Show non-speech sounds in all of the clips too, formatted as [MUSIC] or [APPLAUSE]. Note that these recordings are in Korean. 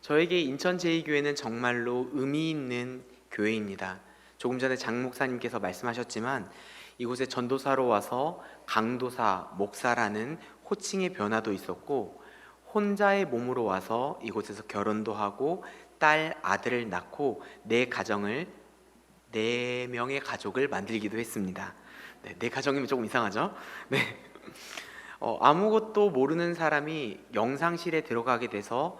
저에게 인천 제2교회는 정말로 의미 있는 교회입니다. 조금 전에 장 목사님께서 말씀하셨지만 이곳에 전도사로 와서 강도사, 목사라는 호칭의 변화도 있었고 혼자의 몸으로 와서 이곳에서 결혼도 하고 딸, 아들을 낳고 내 가정을 네 명의 가족을 만들기도 했습니다. 네, 내 가정이면 조금 이상하죠? [LAUGHS] 네. 어, 아무것도 모르는 사람이 영상실에 들어가게 돼서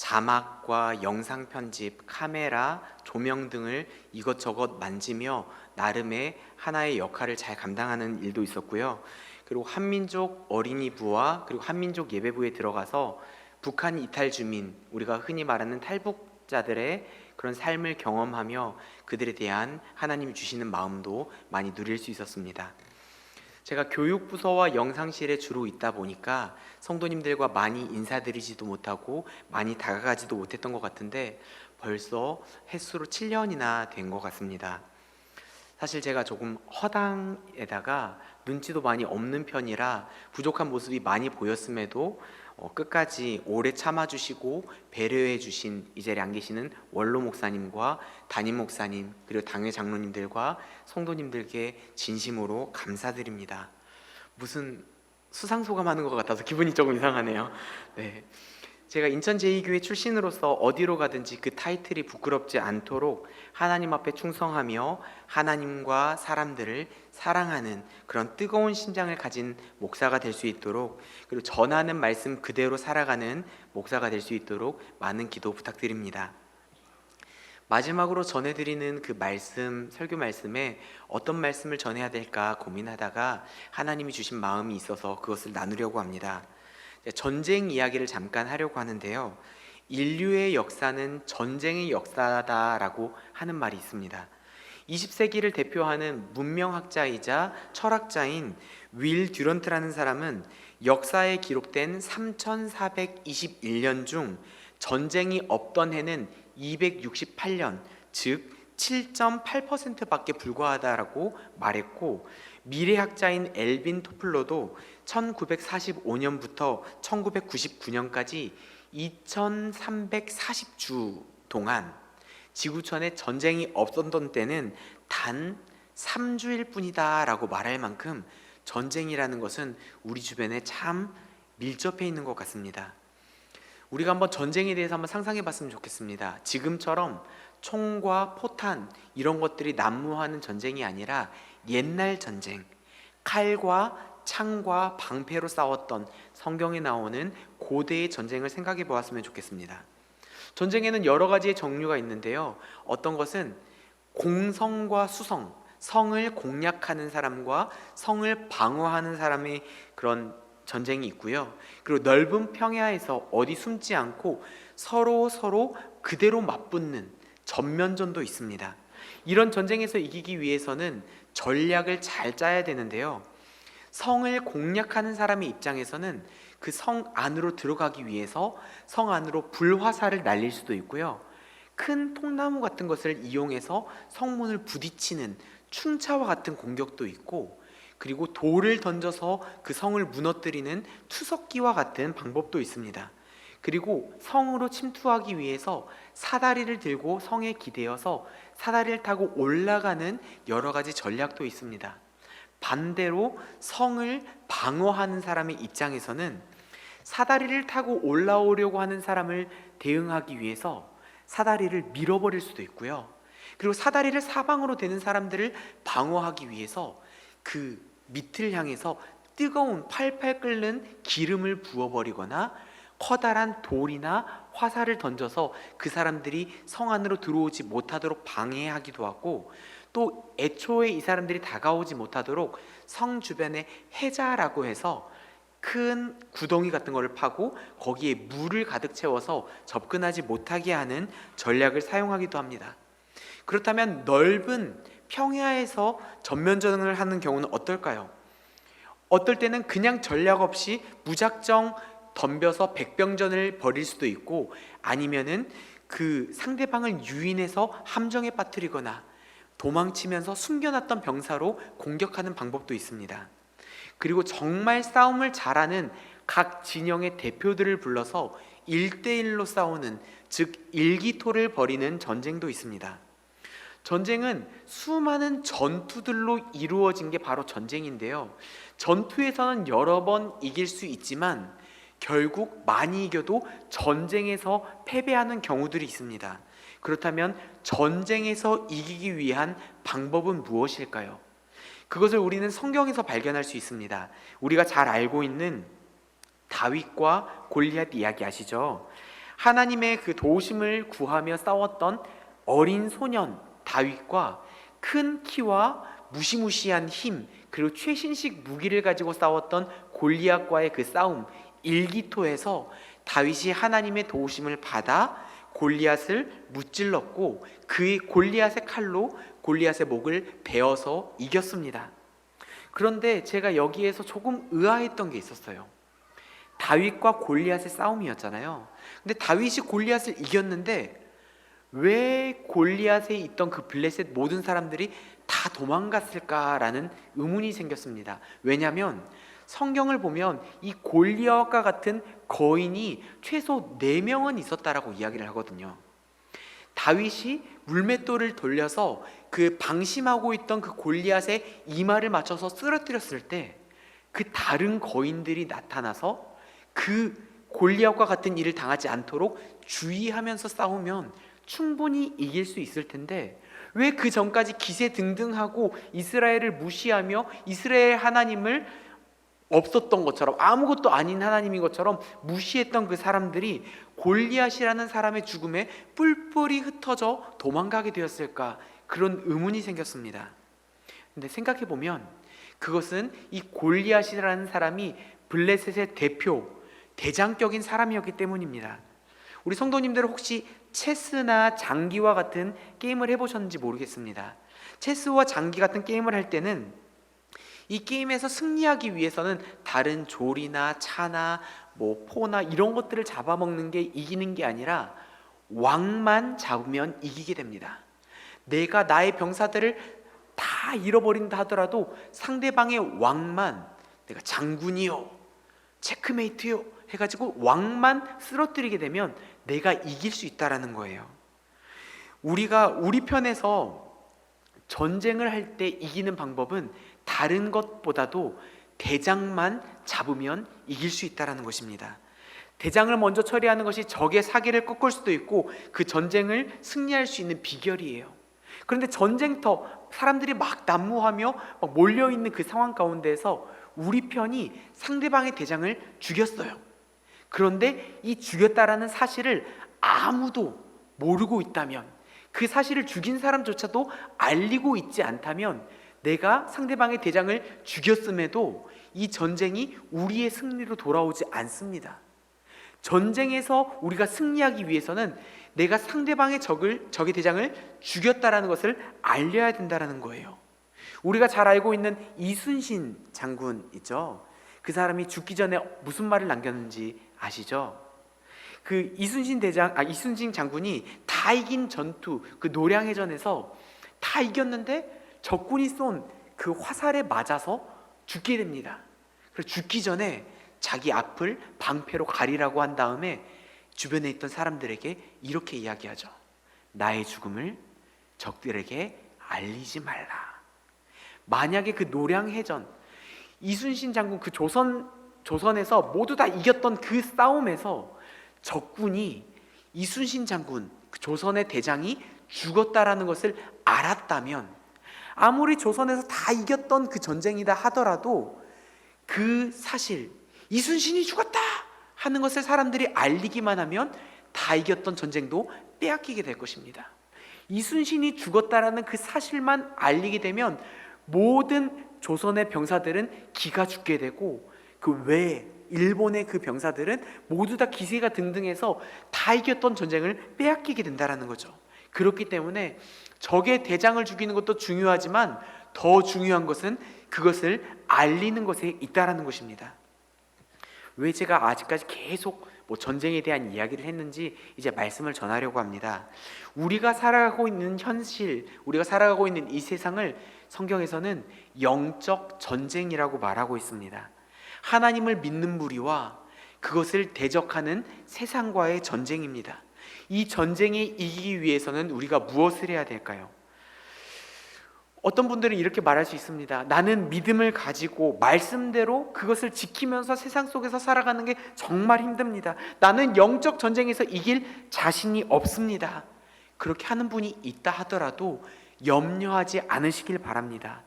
자막과 영상 편집, 카메라, 조명 등을 이것저것 만지며 나름의 하나의 역할을 잘 감당하는 일도 있었고요. 그리고 한민족 어린이부와 그리고 한민족 예배부에 들어가서 북한 이탈 주민, 우리가 흔히 말하는 탈북자들의 그런 삶을 경험하며 그들에 대한 하나님이 주시는 마음도 많이 누릴 수 있었습니다. 제가 교육부서와 영상실에 주로 있다 보니까 성도님들과 많이 인사드리지도 못하고 많이 다가가지도 못했던 것 같은데 벌써 횟수로 7년이나 된 것 같습니다. 사실 제가 조금 허당에다가 눈치도 많이 없는 편이라 부족한 모습이 많이 보였음에도 어, 끝까지 오래 참아주시고 배려해 주신 이 자리에 안 계시는 원로 목사님과 담임 목사님 그리고 당회 장로님들과 성도님들께 진심으로 감사드립니다. 무슨 수상소감하는 것 같아서 기분이 조금 이상하네요. 네. 제가 인천 제2교회 출신으로서 어디로 가든지 그 타이틀이 부끄럽지 않도록 하나님 앞에 충성하며 하나님과 사람들을 사랑하는 그런 뜨거운 심장을 가진 목사가 될 수 있도록 그리고 전하는 말씀 그대로 살아가는 목사가 될 수 있도록 많은 기도 부탁드립니다. 마지막으로 전해드리는 그 말씀, 설교 말씀에 어떤 말씀을 전해야 될까 고민하다가 하나님이 주신 마음이 있어서 그것을 나누려고 합니다. 전쟁 이야기를 잠깐 하려고 하는데요. 인류의 역사는 전쟁의 역사다라고 하는 말이 있습니다. 20세기를 대표하는 문명학자이자 철학자인 윌 듀런트라는 사람은 역사에 기록된 3421년 중 전쟁이 없던 해는 268년, 즉 7.8%밖에 불과하다라고 말했고 미래학자인 엘빈 토플러도 1945년부터 1999년까지 2340주 동안 지구촌에 전쟁이 없었던 때는 단 3주일 뿐이다라고 말할 만큼 전쟁이라는 것은 우리 주변에 참 밀접해 있는 것 같습니다. 우리가 한번 전쟁에 대해서 한번 상상해 봤으면 좋겠습니다. 지금처럼 총과 포탄 이런 것들이 난무하는 전쟁이 아니라 옛날 전쟁, 칼과 창과 방패로 싸웠던 성경에 나오는 고대의 전쟁을 생각해 보았으면 좋겠습니다. 전쟁에는 여러 가지의 종류가 있는데요. 어떤 것은 공성과 수성, 성을 공략하는 사람과 성을 방어하는 사람의 그런 전쟁이 있고요. 그리고 넓은 평야에서 어디 숨지 않고 서로 서로 그대로 맞붙는 전면전도 있습니다. 이런 전쟁에서 이기기 위해서는 전략을 잘 짜야 되는데요. 성을 공략하는 사람의 입장에서는 그 성 안으로 들어가기 위해서 성 안으로 불화살을 날릴 수도 있고요. 큰 통나무 같은 것을 이용해서 성문을 부딪히는 충차와 같은 공격도 있고 그리고 돌을 던져서 그 성을 무너뜨리는 투석기와 같은 방법도 있습니다. 그리고 성으로 침투하기 위해서 사다리를 들고 성에 기대어서 사다리를 타고 올라가는 여러 가지 전략도 있습니다. 반대로 성을 방어하는 사람의 입장에서는 사다리를 타고 올라오려고 하는 사람을 대응하기 위해서 사다리를 밀어버릴 수도 있고요. 그리고 사다리를 사방으로 대는 사람들을 방어하기 위해서 그 밑을 향해서 뜨거운 팔팔 끓는 기름을 부어버리거나 커다란 돌이나 화살을 던져서 그 사람들이 성 안으로 들어오지 못하도록 방해하기도 하고 또 애초에 이 사람들이 다가오지 못하도록 성 주변에 해자라고 해서 큰 구덩이 같은 것을 파고 거기에 물을 가득 채워서 접근하지 못하게 하는 전략을 사용하기도 합니다. 그렇다면 넓은 평야에서 전면전을 하는 경우는 어떨까요? 어떨 때는 그냥 전략 없이 무작정 덤벼서 백병전을 벌일 수도 있고 아니면은 그 상대방을 유인해서 함정에 빠뜨리거나 도망치면서 숨겨놨던 병사로 공격하는 방법도 있습니다. 그리고 정말 싸움을 잘하는 각 진영의 대표들을 불러서 일대일로 싸우는 즉 일기토를 벌이는 전쟁도 있습니다. 전쟁은 수많은 전투들로 이루어진 게 바로 전쟁인데요. 전투에서는 여러 번 이길 수 있지만 결국 많이 이겨도 전쟁에서 패배하는 경우들이 있습니다. 그렇다면 전쟁에서 이기기 위한 방법은 무엇일까요? 그것을 우리는 성경에서 발견할 수 있습니다. 우리가 잘 알고 있는 다윗과 골리앗 이야기 아시죠? 하나님의 그 도우심을 구하며 싸웠던 어린 소년 다윗과 큰 키와 무시무시한 힘 그리고 최신식 무기를 가지고 싸웠던 골리앗과의 그 싸움 일기토에서 다윗이 하나님의 도우심을 받아 골리앗을 무찔렀고 그의 골리앗의 칼로 골리앗의 목을 베어서 이겼습니다. 그런데 제가 여기에서 조금 의아했던 게 있었어요. 다윗과 골리앗의 싸움이었잖아요. 근데 다윗이 골리앗을 이겼는데 왜 골리앗에 있던 그 블레셋 모든 사람들이 다 도망갔을까라는 의문이 생겼습니다. 왜냐하면 성경을 보면 이 골리앗과 같은 거인이 최소 4명은 있었다라고 이야기를 하거든요. 다윗이 물맷돌을 돌려서 그 방심하고 있던 그 골리앗의 이마를 맞춰서 쓰러뜨렸을 때 그 다른 거인들이 나타나서 그 골리앗과 같은 일을 당하지 않도록 주의하면서 싸우면 충분히 이길 수 있을 텐데 왜 그 전까지 기세 등등하고 이스라엘을 무시하며 이스라엘 하나님을 없었던 것처럼 아무것도 아닌 하나님인 것처럼 무시했던 그 사람들이 골리앗이라는 사람의 죽음에 뿔뿔이 흩어져 도망가게 되었을까 그런 의문이 생겼습니다. 근데 생각해 보면 그것은 이 골리앗이라는 사람이 블레셋의 대표 대장격인 사람이었기 때문입니다. 우리 성도님들 혹시 체스나 장기와 같은 게임을 해보셨는지 모르겠습니다. 체스와 장기 같은 게임을 할 때는 이 게임에서 승리하기 위해서는 다른 졸이나 차나 뭐 포나 이런 것들을 잡아먹는 게 이기는 게 아니라 왕만 잡으면 이기게 됩니다. 내가 나의 병사들을 다 잃어버린다 하더라도 상대방의 왕만 내가 장군이요, 체크메이트요 해가지고 왕만 쓰러뜨리게 되면 내가 이길 수 있다라는 거예요. 우리가 우리 편에서 전쟁을 할 때 이기는 방법은 다른 것보다도 대장만 잡으면 이길 수 있다라는 것입니다. 대장을 먼저 처리하는 것이 적의 사기를 꺾을 수도 있고 그 전쟁을 승리할 수 있는 비결이에요. 그런데 전쟁터 사람들이 막 난무하며 막 몰려 있는 그 상황 가운데에서 우리 편이 상대방의 대장을 죽였어요. 그런데 이 죽였다라는 사실을 아무도 모르고 있다면 그 사실을 죽인 사람조차도 알리고 있지 않다면 내가 상대방의 대장을 죽였음에도 이 전쟁이 우리의 승리로 돌아오지 않습니다. 전쟁에서 우리가 승리하기 위해서는 내가 상대방의 적을 적의 대장을 죽였다라는 것을 알려야 된다라는 거예요. 우리가 잘 알고 있는 이순신 장군 있죠. 그 사람이 죽기 전에 무슨 말을 남겼는지 아시죠? 그 이순신 대장 아 이순신 장군이 다 이긴 전투 그 노량해전에서 다 이겼는데 적군이 쏜 그 화살에 맞아서 죽게 됩니다. 그래서 죽기 전에 자기 앞을 방패로 가리라고 한 다음에 주변에 있던 사람들에게 이렇게 이야기하죠. 나의 죽음을 적들에게 알리지 말라. 만약에 그 노량해전 이순신 장군 그 조선 조선에서 모두 다 이겼던 그 싸움에서 적군이 이순신 장군 그 조선의 대장이 죽었다라는 것을 알았다면 아무리 조선에서 다 이겼던 그 전쟁이다 하더라도 그 사실 이순신이 죽었다 하는 것을 사람들이 알리기만 하면 다 이겼던 전쟁도 빼앗기게 될 것입니다. 이순신이 죽었다라는 그 사실만 알리게 되면 모든 조선의 병사들은 기가 죽게 되고 그 외에 일본의 그 병사들은 모두 다 기세가 등등해서 다 이겼던 전쟁을 빼앗기게 된다라는 거죠. 그렇기 때문에 적의 대장을 죽이는 것도 중요하지만 더 중요한 것은 그것을 알리는 것에 있다라는 것입니다. 왜 제가 아직까지 계속 뭐 전쟁에 대한 이야기를 했는지 이제 말씀을 전하려고 합니다. 우리가 살아가고 있는 현실, 우리가 살아가고 있는 이 세상을 성경에서는 영적 전쟁이라고 말하고 있습니다. 하나님을 믿는 무리와 그것을 대적하는 세상과의 전쟁입니다. 이 전쟁에 이기기 위해서는 우리가 무엇을 해야 될까요? 어떤 분들은 이렇게 말할 수 있습니다. 나는 믿음을 가지고 말씀대로 그것을 지키면서 세상 속에서 살아가는 게 정말 힘듭니다. 나는 영적 전쟁에서 이길 자신이 없습니다. 그렇게 하는 분이 있다 하더라도 염려하지 않으시길 바랍니다.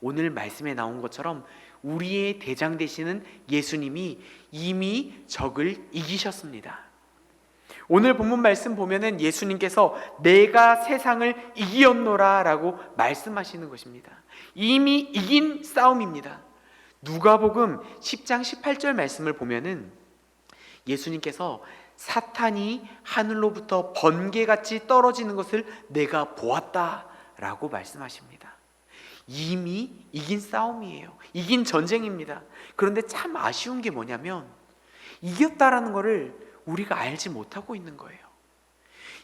오늘 말씀에 나온 것처럼 우리의 대장 되시는 예수님이 이미 적을 이기셨습니다. 오늘 본문 말씀 보면은 예수님께서 내가 세상을 이기었노라 라고 말씀하시는 것입니다. 이미 이긴 싸움입니다. 누가복음 10장 18절 말씀을 보면은 예수님께서 사탄이 하늘로부터 번개같이 떨어지는 것을 내가 보았다 라고 말씀하십니다. 이미 이긴 싸움이에요. 이긴 전쟁입니다. 그런데 참 아쉬운 게 뭐냐면 이겼다라는 것을 우리가 알지 못하고 있는 거예요.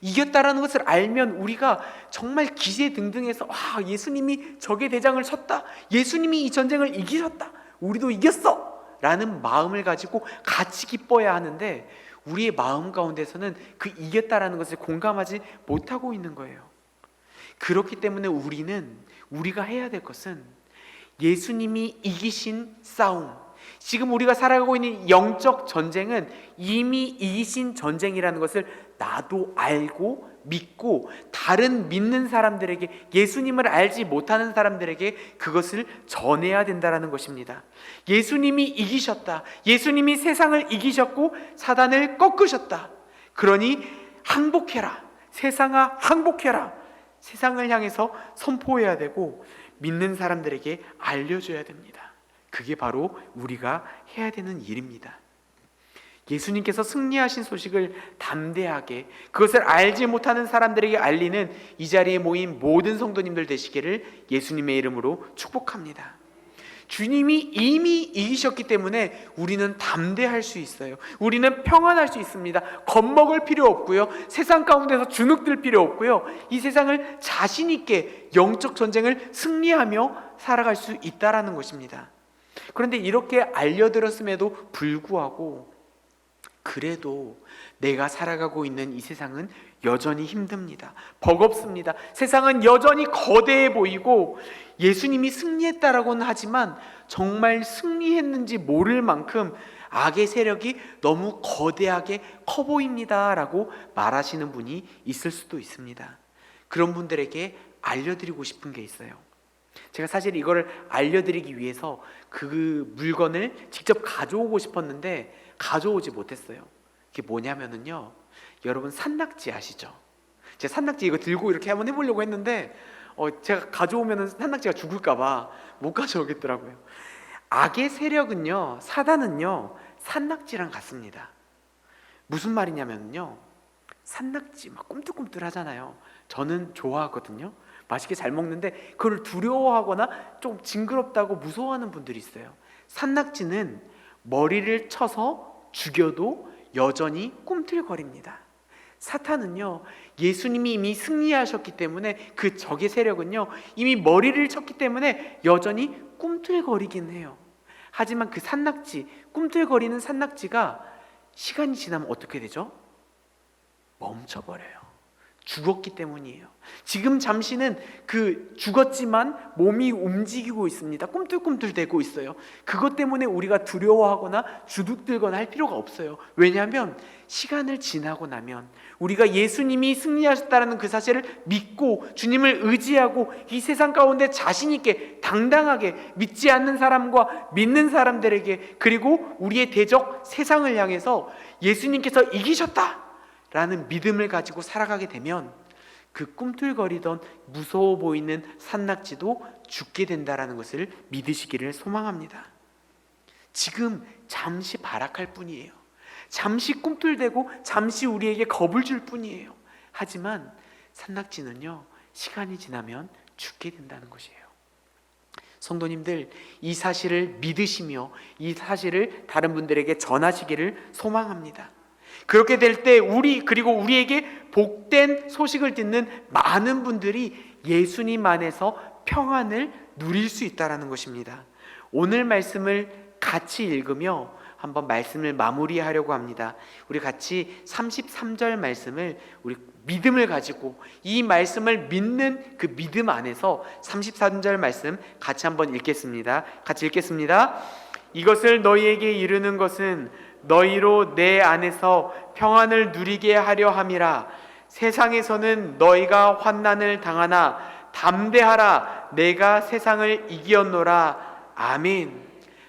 이겼다라는 것을 알면 우리가 정말 기세 등등해서 와 예수님이 적의 대장을 쳤다. 예수님이 이 전쟁을 이기셨다. 우리도 이겼어. 라는 마음을 가지고 같이 기뻐야 하는데 우리의 마음 가운데서는 그 이겼다라는 것을 공감하지 못하고 있는 거예요. 그렇기 때문에 우리는 우리가 해야 될 것은 예수님이 이기신 싸움, 지금 우리가 살아가고 있는 영적 전쟁은 이미 이기신 전쟁이라는 것을 나도 알고 믿고 다른 믿는 사람들에게 예수님을 알지 못하는 사람들에게 그것을 전해야 된다라는 것입니다. 예수님이 이기셨다. 예수님이 세상을 이기셨고 사단을 꺾으셨다. 그러니 항복해라. 세상아 항복해라. 세상을 향해서 선포해야 되고 믿는 사람들에게 알려줘야 됩니다. 그게 바로 우리가 해야 되는 일입니다. 예수님께서 승리하신 소식을 담대하게 그것을 알지 못하는 사람들에게 알리는 이 자리에 모인 모든 성도님들 되시기를 예수님의 이름으로 축복합니다. 주님이 이미 이기셨기 때문에 우리는 담대할 수 있어요. 우리는 평안할 수 있습니다. 겁먹을 필요 없고요. 세상 가운데서 주눅들 필요 없고요. 이 세상을 자신 있게 영적 전쟁을 승리하며 살아갈 수 있다라는 것입니다. 그런데 이렇게 알려드렸음에도 불구하고 그래도 내가 살아가고 있는 이 세상은 여전히 힘듭니다. 버겁습니다. 세상은 여전히 거대해 보이고 예수님이 승리했다라고는 하지만 정말 승리했는지 모를 만큼 악의 세력이 너무 거대하게 커 보입니다라고 말하시는 분이 있을 수도 있습니다. 그런 분들에게 알려드리고 싶은 게 있어요. 제가 사실 이거를 알려드리기 위해서 그 물건을 직접 가져오고 싶었는데 가져오지 못했어요. 이게 뭐냐면은요. 여러분 산낙지 아시죠? 제가 산낙지 이거 들고 이렇게 한번 해보려고 했는데 어, 제가 가져오면은 산낙지가 죽을까봐 못 가져오겠더라고요. 악의 세력은요, 사단은요, 산낙지랑 같습니다. 무슨 말이냐면요, 산낙지 막 꿈틀꿈틀 하잖아요. 저는 좋아하거든요. 맛있게 잘 먹는데 그걸 두려워하거나 좀 징그럽다고 무서워하는 분들이 있어요. 산낙지는 머리를 쳐서 죽여도 여전히 꿈틀거립니다. 사탄은요, 예수님이 이미 승리하셨기 때문에 그 적의 세력은요, 이미 머리를 쳤기 때문에 여전히 꿈틀거리긴 해요. 하지만 그 산낙지, 꿈틀거리는 산낙지가 시간이 지나면 어떻게 되죠? 멈춰버려요. 죽었기 때문이에요. 지금 잠시는 그 죽었지만 몸이 움직이고 있습니다. 꿈틀꿈틀 대고 있어요. 그것 때문에 우리가 두려워하거나 주눅들거나 할 필요가 없어요. 왜냐하면 시간을 지나고 나면 우리가 예수님이 승리하셨다는 그 사실을 믿고 주님을 의지하고 이 세상 가운데 자신 있게 당당하게 믿지 않는 사람과 믿는 사람들에게 그리고 우리의 대적 세상을 향해서 예수님께서 이기셨다. 라는 믿음을 가지고 살아가게 되면 그 꿈틀거리던 무서워 보이는 산낙지도 죽게 된다라는 것을 믿으시기를 소망합니다. 지금 잠시 발악할 뿐이에요. 잠시 꿈틀대고 잠시 우리에게 겁을 줄 뿐이에요. 하지만 산낙지는요, 시간이 지나면 죽게 된다는 것이에요. 성도님들, 이 사실을 믿으시며 이 사실을 다른 분들에게 전하시기를 소망합니다. 그렇게 될 때 우리 그리고 우리에게 복된 소식을 듣는 많은 분들이 예수님 안에서 평안을 누릴 수 있다라는 것입니다. 오늘 말씀을 같이 읽으며 한번 말씀을 마무리하려고 합니다. 우리 같이 33절 말씀을 우리 믿음을 가지고 이 말씀을 믿는 그 믿음 안에서 33절 말씀 같이 한번 읽겠습니다. 같이 읽겠습니다. 이것을 너희에게 이르는 것은 너희로 내 안에서 평안을 누리게 하려 함이라. 세상에서는 너희가 환난을 당하나 담대하라. 내가 세상을 이기었노라. 아멘.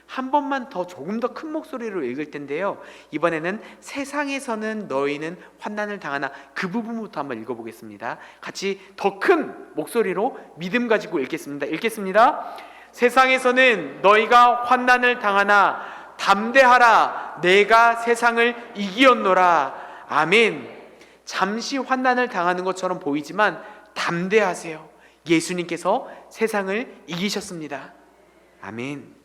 한 번만 더 조금 더 큰 목소리로 읽을 텐데요. 이번에는 세상에서는 너희는 환난을 당하나 그 부분부터 한번 읽어보겠습니다. 같이 더 큰 목소리로 믿음 가지고 읽겠습니다. 읽겠습니다. 세상에서는 너희가 환난을 당하나 담대하라. 내가 세상을 이기었노라. 아멘. 잠시 환난을 당하는 것처럼 보이지만 담대하세요. 예수님께서 세상을 이기셨습니다. 아멘.